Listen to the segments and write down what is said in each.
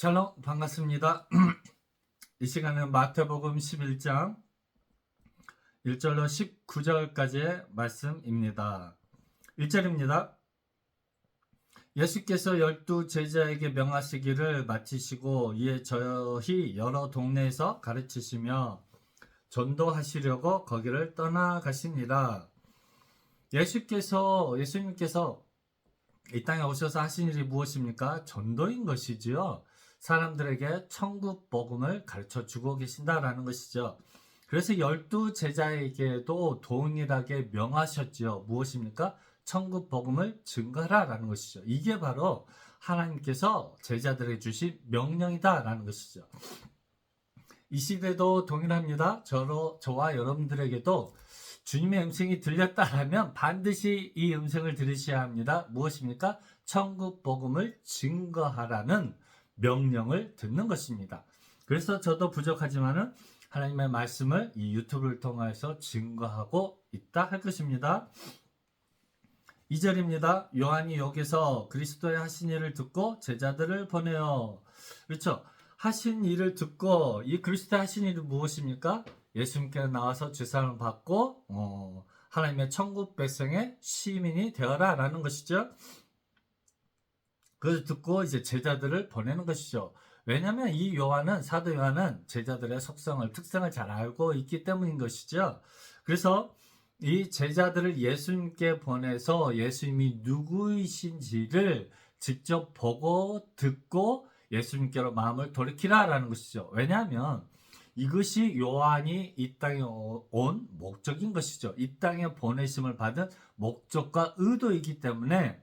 샬롬 반갑습니다. 이 시간은 마태복음 11장 1절로 19절까지의 말씀입니다. 1절입니다. 예수께서 열두 제자에게 명하시기를 마치시고 이에 저희 여러 동네에서 가르치시며 전도하시려고 거기를 떠나가시니라. 예수께서 예수님께서 이 땅에 오셔서 하신 일이 무엇입니까? 전도인 것이지요. 사람들에게 천국 복음을 가르쳐 주고 계신다라는 것이죠. 그래서 열두 제자에게도 동일하게 명하셨지요. 무엇입니까? 천국 복음을 증거하라라는 것이죠. 이게 바로 하나님께서 제자들에게 주신 명령이다라는 것이죠. 이 시대도 동일합니다. 저로, 저와 여러분들에게도 주님의 음성이 들렸다라면 반드시 이 음성을 들으셔야 합니다. 무엇입니까? 천국 복음을 증거하라는 명령을 듣는 것입니다. 그래서 저도 부족하지만은 하나님의 말씀을 이 유튜브를 통해서 증거하고 있다 할 것입니다. 2절입니다. 요한이 여기서 그리스도의 하신 일을 듣고 제자들을 보내요. 그렇죠. 하신 일을 듣고 이 그리스도의 하신 일은 무엇입니까? 예수님께 나와서 주사를 받고 어, 하나님의 천국 백성의 시민이 되어라 라는 것이죠. 그걸 듣고 이제 제자들을 보내는 것이죠. 왜냐하면 이 요한은 사도 요한은 제자들의 속성을 특성을 잘 알고 있기 때문인 것이죠. 그래서 이 제자들을 예수님께 보내서 예수님이 누구이신지를 직접 보고 듣고 예수님께로 마음을 돌이키라라는 것이죠. 왜냐하면 이것이 요한이 이 땅에 온 목적인 것이죠. 이 땅에 보내심을 받은 목적과 의도이기 때문에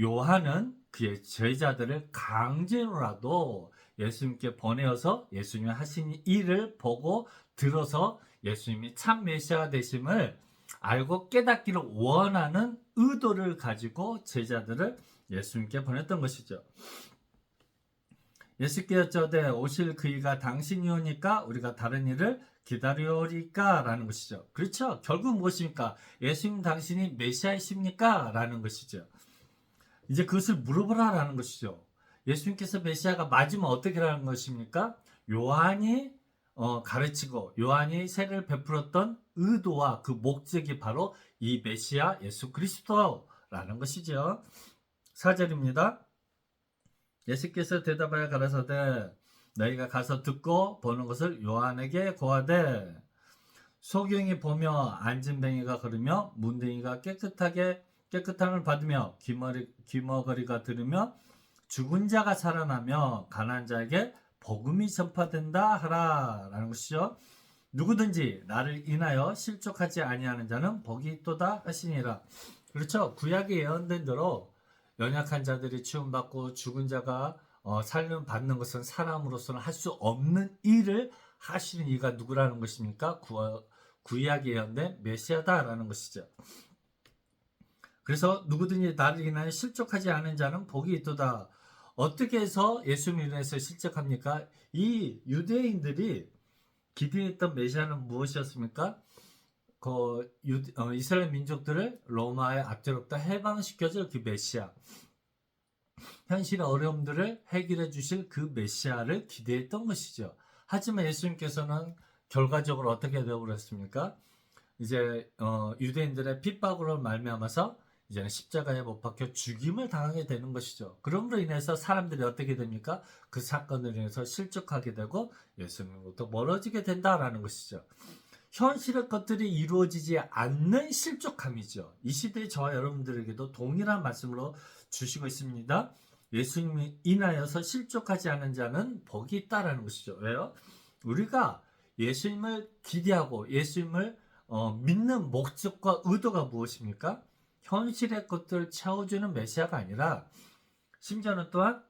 요한은 그의 제자들을 강제로라도 예수님께 보내어서 예수님이 하신 일을 보고 들어서 예수님이 참 메시아가 되심을 알고 깨닫기를 원하는 의도를 가지고 제자들을 예수님께 보냈던 것이죠. 예수께 여쭤되 오실 그이가 당신이 오니까 우리가 다른 일을 기다려오리까? 라는 것이죠. 그렇죠. 결국 무엇입니까? 예수님 당신이 메시아이십니까? 라는 것이죠. 이제 그것을 물어보라 라는 것이죠. 예수님께서 메시아가 맞으면 어떻게 하는 것입니까? 요한이 어, 가르치고 요한이 세를 베풀었던 의도와 그 목적이 바로 이 메시아 예수 그리스도라는 것이죠. 4절입니다. 예수께서 대답하여 가라사대 너희가 가서 듣고 보는 것을 요한에게 고하되 소경이 보며 앉은 뱅이가 걸으며 문둥이가 깨끗하게 깨끗함을 받으며 귀머리, 귀머거리가 들으며 죽은 자가 살아나며 가난 자에게 복음이 전파된다 하라 라는 것이죠. 누구든지 나를 인하여 실족하지 아니하는 자는 복이 있도다 하시니라. 그렇죠. 구약에 예언된 대로 연약한 자들이 치움받고 죽은 자가 어, 살림 받는 것은 사람으로서는 할 수 없는 일을 하시는 이가 누구라는 것입니까? 구, 구약에 예언된 메시아다라는 것이죠. 그래서 누구든지 나를 인하여 실족하지 않은 자는 복이 있도다. 어떻게 해서 예수님을 인해서 실족합니까? 이 유대인들이 기대했던 메시아는 무엇이었습니까? 그 유, 어, 이스라엘 민족들을 로마의 압제로부터 해방시켜줄 그 메시아. 현실의 어려움들을 해결해 주실 그 메시아를 기대했던 것이죠. 하지만 예수님께서는 결과적으로 어떻게 되어 버렸습니까? 이제 어, 유대인들의 핍박으로 말미암아서 이제는 십자가에 못 박혀 죽임을 당하게 되는 것이죠. 그럼으로 인해서 사람들이 어떻게 됩니까? 그 사건을 인해서 실족하게 되고 예수님으로부터 멀어지게 된다라는 것이죠. 현실의 것들이 이루어지지 않는 실족함이죠. 이 시대의 저와 여러분들에게도 동일한 말씀으로 주시고 있습니다. 예수님이 인하여서 실족하지 않은 자는 복이 있다라는 것이죠. 왜요? 우리가 예수님을 기대하고 예수님을 어, 믿는 목적과 의도가 무엇입니까? 현실의 것들을 채워주는 메시아가 아니라 심지어는 또한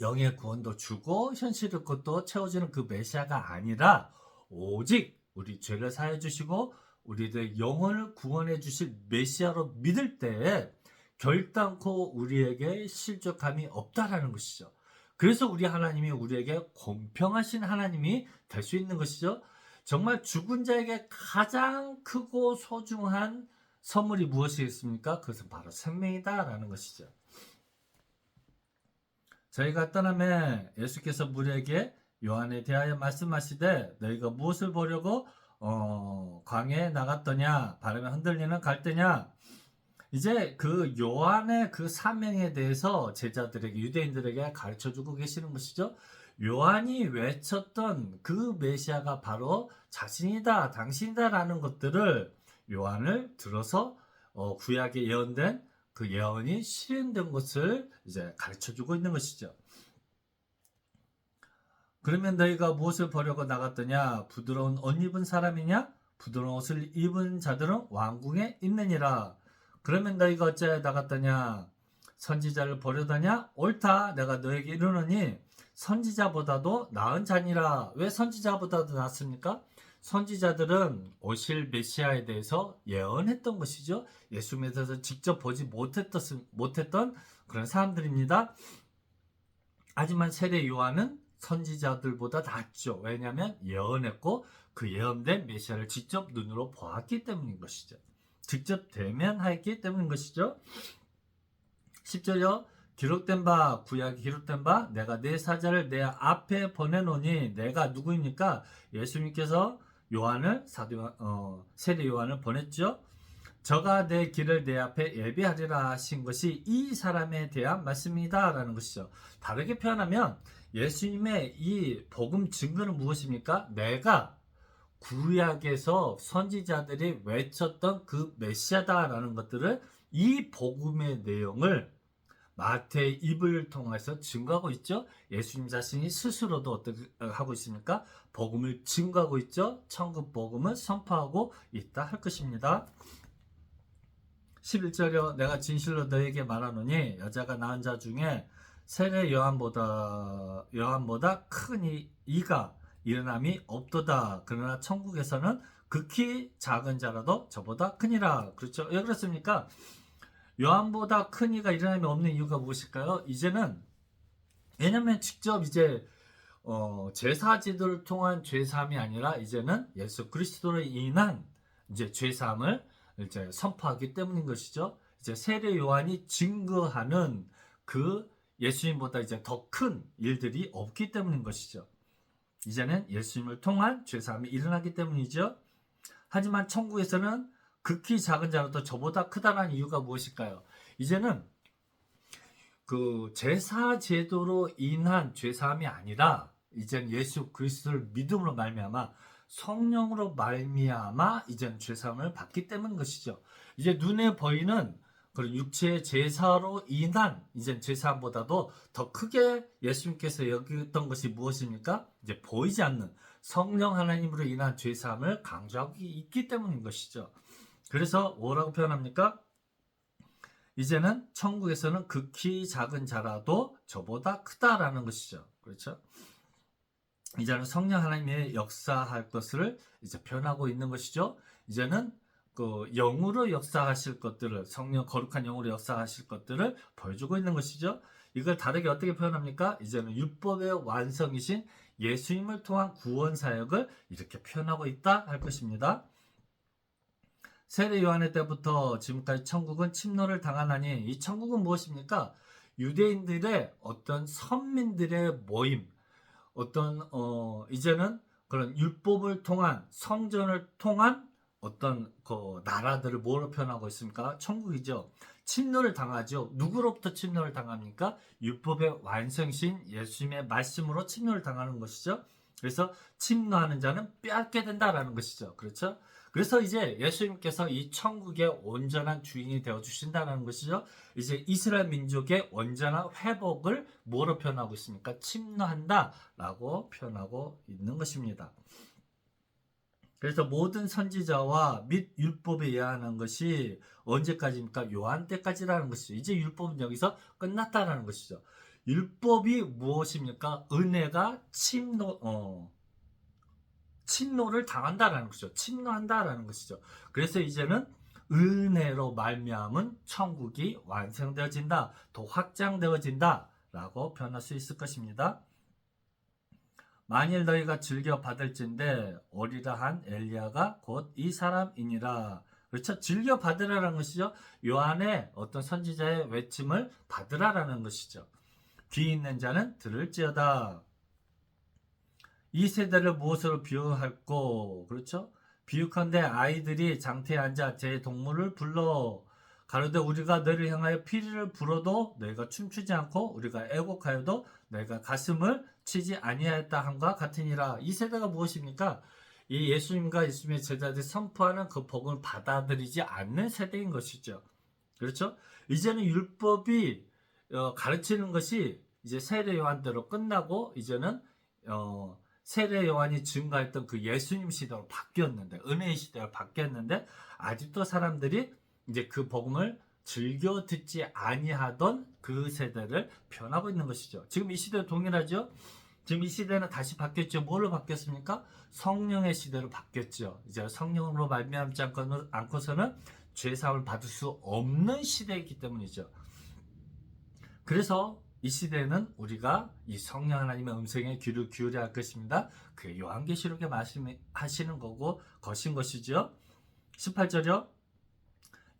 영의 구원도 주고 현실의 것도 채워주는 그 메시아가 아니라 오직 우리 죄를 사해 주시고 우리들 영혼을 구원해 주실 메시아로 믿을 때에 결단코 우리에게 실족함이 없다라는 것이죠. 그래서 우리 하나님이 우리에게 공평하신 하나님이 될 수 있는 것이죠. 정말 죽은 자에게 가장 크고 소중한 선물이 무엇이겠습니까? 그것은 바로 생명이다라는 것이죠. 저희가 떠나매 예수께서 무리에게 요한에 대하여 말씀하시되 너희가 무엇을 보려고 어, 광야에 나갔더냐 바람에 흔들리는 갈대냐 이제 그 요한의 그 사명에 대해서 제자들에게 유대인들에게 가르쳐 주고 계시는 것이죠. 요한이 외쳤던 그 메시아가 바로 자신이다, 당신이다라는 것들을 요한을 들어서 어, 구약에 예언된 그 예언이 실현된 것을 이제 가르쳐 주고 있는 것이죠. 그러면 너희가 무엇을 보려고 나갔더냐? 부드러운 옷 입은 사람이냐? 부드러운 옷을 입은 자들은 왕궁에 있느니라. 그러면 너희가 어째 나갔더냐? 선지자를 보려다냐? 옳다. 내가 너에게 이르노니 선지자보다도 나은 자니라. 왜 선지자보다도 낫습니까? 선지자들은 오실 메시아에 대해서 예언했던 것이죠. 예수님에 대해서 직접 보지 못했던, 못했던 그런 사람들입니다. 하지만 세례 요한은 선지자들보다 낫죠. 왜냐하면 예언했고 그 예언된 메시아를 직접 눈으로 보았기 때문인 것이죠. 직접 대면하였기 때문인 것이죠. 10절요. 기록된 바 구약에 기록된 바 내가 내 사자를 내 앞에 보내노니 내가 누구입니까? 예수님께서 요한을 사도 어, 세례 요한을 보냈죠. 저가 내 길을 내 앞에 예비하리라 하신 것이 이 사람에 대한 말씀이다라는 것이죠. 다르게 표현하면 예수님의 이 복음 증거는 무엇입니까? 내가 구약에서 선지자들이 외쳤던 그 메시아다라는 것들을 이 복음의 내용을 마태의 입을 통해서 증거하고 있죠. 예수님 자신이 스스로도 어떻게 하고 있습니까? 복음을 증거하고 있죠. 천국 복음을 선포하고 있다 할 것입니다. 11절에 내가 진실로 너에게 말하노니 여자가 낳은 자 중에 세례 요한보다 요한보다 큰 이, 이가 일어남이 없도다. 그러나 천국에서는 극히 작은 자라도 저보다 크니라. 그렇죠? 왜 그렇습니까? 요한보다 큰 이가 일어남이 없는 이유가 무엇일까요? 이제는 왜냐면 직접 이제 어, 제사지들을 통한 죄사함이 아니라 이제는 예수 그리스도로 인한 이제 죄사함을 이제 선포하기 때문인 것이죠. 이제 세례 요한이 증거하는 그 예수님보다 이제 더 큰 일들이 없기 때문인 것이죠. 이제는 예수님을 통한 죄사함이 일어나기 때문이죠. 하지만 천국에서는 극히 작은 자라도 저보다 크다는 이유가 무엇일까요? 이제는 그 제사 제도로 인한 죄사함이 아니라 이제는 예수 그리스도를 믿음으로 말미암아 성령으로 말미암아 이제는 죄사함을 받기 때문인 것이죠. 이제 눈에 보이는 그런 육체의 제사로 인한 이제 제사함보다도 더 크게 예수님께서 여겼던 것이 무엇입니까? 이제 보이지 않는 성령 하나님으로 인한 죄사함을 강조하고 있기 때문인 것이죠. 그래서 뭐라고 표현합니까? 이제는 천국에서는 극히 작은 자라도 저보다 크다라는 것이죠. 그렇죠? 이제는 성령 하나님의 역사할 것을 이제 표현하고 있는 것이죠. 이제는 그 영으로 역사하실 것들을 성령 거룩한 영으로 역사하실 것들을 보여주고 있는 것이죠. 이걸 다르게 어떻게 표현합니까? 이제는 율법의 완성이신 예수님을 통한 구원 사역을 이렇게 표현하고 있다 할 것입니다. 세례 요한의 때부터 지금까지 천국은 침노를 당하나니 이 천국은 무엇입니까? 유대인들의 어떤 선민들의 모임, 어떤 어 이제는 그런 율법을 통한 성전을 통한 어떤 그 나라들을 뭐로 표현하고 있습니까? 천국이죠. 침노를 당하죠. 누구로부터 침노를 당합니까? 율법의 완성신 예수님의 말씀으로 침노를 당하는 것이죠. 그래서 침노하는 자는 빼앗게 된다라는 것이죠. 그렇죠? 그래서 이제 예수님께서 이 천국의 온전한 주인이 되어 주신다는 것이죠. 이제 이스라엘 민족의 온전한 회복을 뭐로 표현하고 있습니까? 침노한다라고 표현하고 있는 것입니다. 그래서 모든 선지자와 및 율법에 예언한 것이 언제까지입니까? 요한 때까지라는 것이죠. 이제 율법은 여기서 끝났다라는 것이죠. 율법이 무엇입니까? 은혜가 침노 어, 침노를 당한다라는 것이죠. 침노한다라는 것이죠. 그래서 이제는 은혜로 말미암은 천국이 완성되어진다, 더 확장되어진다라고 표현할 수 있을 것입니다. 만일 너희가 즐겨 받을진데 오리라 한 엘리야가 곧 이 사람이니라. 그렇죠? 즐겨 받으라는 것이죠. 요한의 어떤 선지자의 외침을 받으라라는 것이죠. 귀 있는 자는 들을지어다. 이 세대를 무엇으로 비유할꼬? 그렇죠? 비유컨대 아이들이 장태에 앉아 제 동물을 불러 가로되 우리가 너를 향하여 피리를 불어도 너희가 춤추지 않고 우리가 애곡하여도 너희가 가슴을 치지 아니하였다 함과 같으니라. 이 세대가 무엇입니까? 이 예수님과 예수님의 제자들이 선포하는 그 복음을 받아들이지 않는 세대인 것이죠. 그렇죠? 이제는 율법이 어, 가르치는 것이 이제 세례 요한대로 끝나고 이제는 어, 세례 요한이 증가했던 그 예수님 시대로 바뀌었는데 은혜의 시대로 바뀌었는데 아직도 사람들이 이제 그 복음을 즐겨 듣지 아니하던 그 세대를 변하고 있는 것이죠. 지금 이 시대 동일하죠? 지금 이 시대는 다시 바뀌었죠. 뭘로 바뀌었습니까? 성령의 시대로 바뀌었죠. 이제 성령으로 말미암지 않고서는 죄 사함을 받을 수 없는 시대이기 때문이죠. 그래서 이 시대는 우리가 이 성령 하나님의 음성에 귀를 기울여야 할 것입니다. 그 요한계시록에 말씀하시는 거고 거신 것이죠. 18절이요.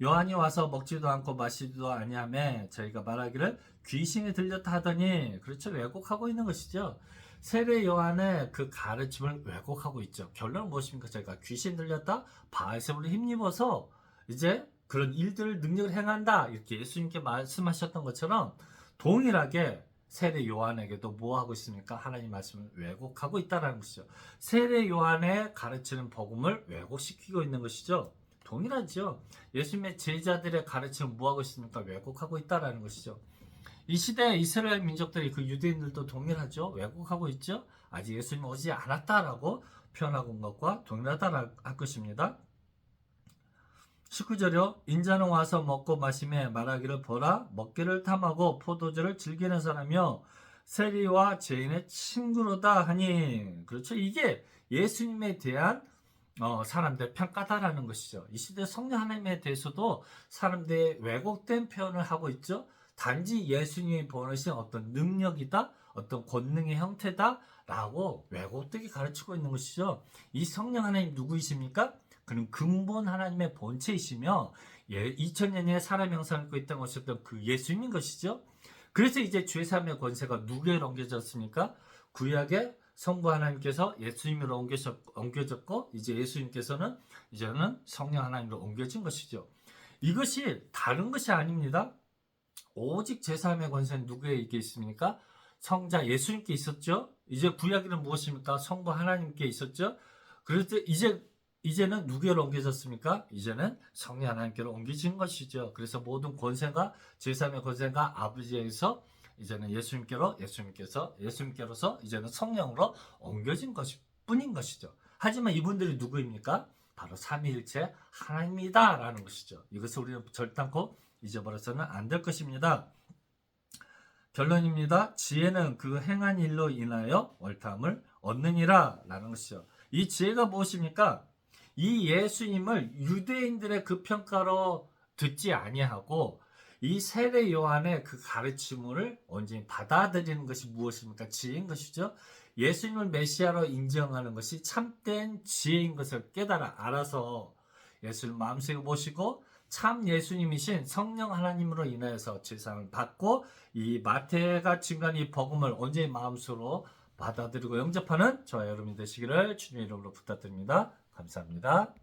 요한이 와서 먹지도 않고 마시지도 아니하며 저희가 말하기를 귀신이 들렸다 하더니 그렇죠 왜곡하고 있는 것이죠. 세례 요한의 그 가르침을 왜곡하고 있죠. 결론은 무엇입니까? 저희가 귀신 들렸다 바알세불을 힘입어서 이제 그런 일들을 능력을 행한다 이렇게 예수님께 말씀하셨던 것처럼 동일하게 세례 요한에게도 뭐 하고 있습니까? 하나님 말씀을 왜곡하고 있다라는 것이죠. 세례 요한의 가르치는 복음을 왜곡시키고 있는 것이죠. 동일하죠. 예수님의 제자들의 가르침을 뭐 하고 있습니까? 왜곡하고 있다라는 것이죠. 이 시대 이스라엘 민족들이 그 유대인들도 동일하죠. 왜곡하고 있죠. 아직 예수님 오지 않았다라고 표현하고 온 것과 동일하다할 것입니다. 19절이요. 인자는 와서 먹고 마시며 말하기를 보라 먹기를 탐하고 포도주를 즐기는 사람이요 세리와 죄인의 친구로다 하니 그렇죠. 이게 예수님에 대한 어, 사람들의 평가다라는 것이죠. 이 시대 성령 하나님에 대해서도 사람들의 왜곡된 표현을 하고 있죠. 단지 예수님이 보내신 어떤 능력이다, 어떤 권능의 형태다라고 왜곡되게 가르치고 있는 것이죠. 이 성령 하나님 누구이십니까? 그는 근본 하나님의 본체이시며 예, 2000년에 사람 형상을 입고 있던 것이었던 그 예수님인 것이죠. 그래서 이제 죄사함의 권세가 누구에 옮겨졌습니까? 구약의 성부 하나님께서 예수님으로 옮겨졌, 옮겨졌 고 이제 예수님께서는 이제는 성령 하나님으로 옮겨진 것이죠. 이것이 다른 것이 아닙니다. 오직 제사함의 권세는 누구에게 있습니까? 성자 예수님께 있었죠. 이제 구약에는 무엇입니까? 성부 하나님께 있었죠. 그래서 이제 이제는 누구로 옮겨졌습니까? 이제는 성령 하나님께로 옮겨진 것이죠. 그래서 모든 권세가 제사함의 권세가 아버지에서 이제는 예수님께로 예수님께서 예수님께로서 이제는 성령으로 옮겨진 것이 뿐인 것이죠. 하지만 이분들이 누구입니까? 바로 삼위일체 하나님이다라는 것이죠. 이것을 우리는 절단코 잊어버려서는 안 될 것입니다. 결론입니다. 지혜는 그 행한 일로 인하여 월탐을 얻느니라 라는 것이죠. 이 지혜가 무엇입니까? 이 예수님을 유대인들의 그 평가로 듣지 아니하고 이 세례 요한의 그 가르침을 온전히 받아들이는 것이 무엇입니까? 지혜인 것이죠. 예수님을 메시아로 인정하는 것이 참된 지혜인 것을 깨달아 알아서 예수를 마음속에 모시고 참 예수님이신 성령 하나님으로 인하여서 제상을 받고 이 마태가 증가한 이 복음을 온전히 마음속으로 받아들이고 영접하는 저와 여러분이 되시기를 주님의 이름으로 부탁드립니다. 감사합니다.